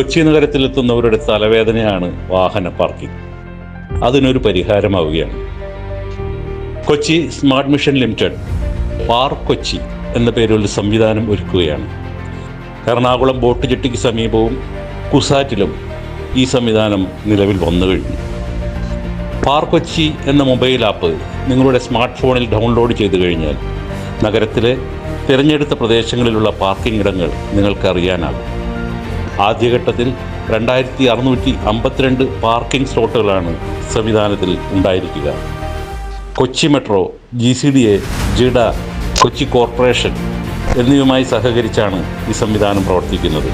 കൊച്ചി നഗരത്തിലെത്തുന്നവരുടെ തലവേദനയാണ് വാഹന പാർക്കിംഗ്. അതിനൊരു പരിഹാരമാവുകയാണ്. Kochi smart mission limited park Kochi എന്ന പേരിൽ സംവിധാനം ഒരുക്കുകയാണ്. എറണാകുളം ബോട്ട് ജെട്ടിക്ക് സമീപവും കുസാറ്റിലും ഈ സംവിധാനം നിലവിൽ വന്നു കഴിഞ്ഞു. പാർക്ക് കൊച്ചി എന്ന മൊബൈൽ ആപ്പ് നിങ്ങളുടെ സ്മാർട്ട് ഫോണിൽ ഡൗൺലോഡ് ചെയ്തു കഴിഞ്ഞാൽ നഗരത്തിലെ തിരഞ്ഞെടുത്ത പ്രദേശങ്ങളിലുള്ള പാർക്കിംഗ് ഇടങ്ങൾ നിങ്ങൾക്ക് അറിയാനാകും ആദ്യഘട്ടത്തിൽ രണ്ടായിരത്തി അറുന്നൂറ്റി അമ്പത്തിരണ്ട് പാർക്കിംഗ് സ്ലോട്ടുകളാണ് സംവിധാനത്തിൽ ഉണ്ടായിരിക്കുക. Kochi metro G C D A GIDA Kochi corporation എന്നിവയുമായി സഹകരിച്ചാണ് ഈ സംവിധാനം പ്രവർത്തിക്കുന്നത്.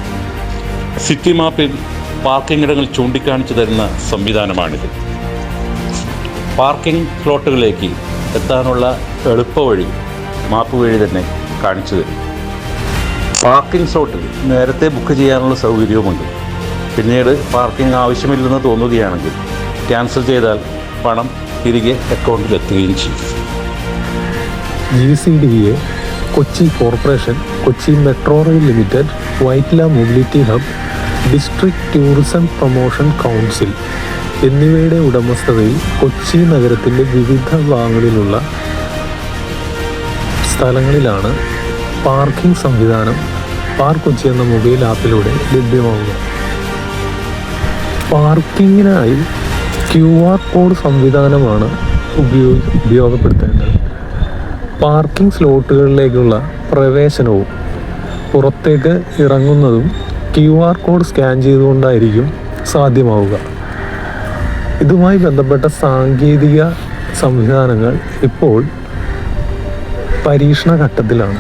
സിറ്റി മാപ്പിൽ പാർക്കിംഗ് ഇടങ്ങൾ ചൂണ്ടിക്കാണിച്ചു തരുന്ന സംവിധാനമാണിത്. പാർക്കിംഗ് സ്ലോട്ടുകളിലേക്ക് എത്താനുള്ള എളുപ്പവഴി മാപ്പ് വഴി തന്നെ കാണിച്ചു തരും. പാർക്കിംഗ് സോട്ടിൽ നേരത്തെ ബുക്ക് ചെയ്യാനുള്ള സൗകര്യവുമുണ്ട്. പിന്നീട് പാർക്കിംഗ് ആവശ്യമില്ലെന്ന് തോന്നുകയാണെങ്കിൽ ക്യാൻസൽ ചെയ്താൽ പണം തിരികെ അക്കൗണ്ടിൽ എത്തുകയും ചെയ്യും. G C D A Kochi corporation Kochi metro rail limited Vyttila mobility hub district tourism promotion council എന്നിവയുടെ ഉടമസ്ഥതയിൽ കൊച്ചി നഗരത്തിന്റെ വിവിധ ഭാഗങ്ങളിലുള്ള സ്ഥലങ്ങളിലാണ് പാർക്കിംഗ് സംവിധാനം പാർക്ക് കൊച്ചി എന്ന മൊബൈൽ ആപ്പിലൂടെ ലഭ്യമാവുക പാർക്കിങ്ങിനായി ക്യു ആർ കോഡ് സംവിധാനമാണ് ഉപയോഗി ഉപയോഗപ്പെടുത്തേണ്ടത്. പാർക്കിംഗ് സ്ലോട്ടുകളിലേക്കുള്ള പ്രവേശനവും പുറത്തേക്ക് ഇറങ്ങുന്നതും ക്യു ആർ കോഡ് സ്കാൻ ചെയ്തുകൊണ്ടായിരിക്കും സാധ്യമാവുക. ഇതുമായി ബന്ധപ്പെട്ട സാങ്കേതിക സംവിധാനങ്ങൾ ഇപ്പോൾ പരീക്ഷണ ഘട്ടത്തിലാണ്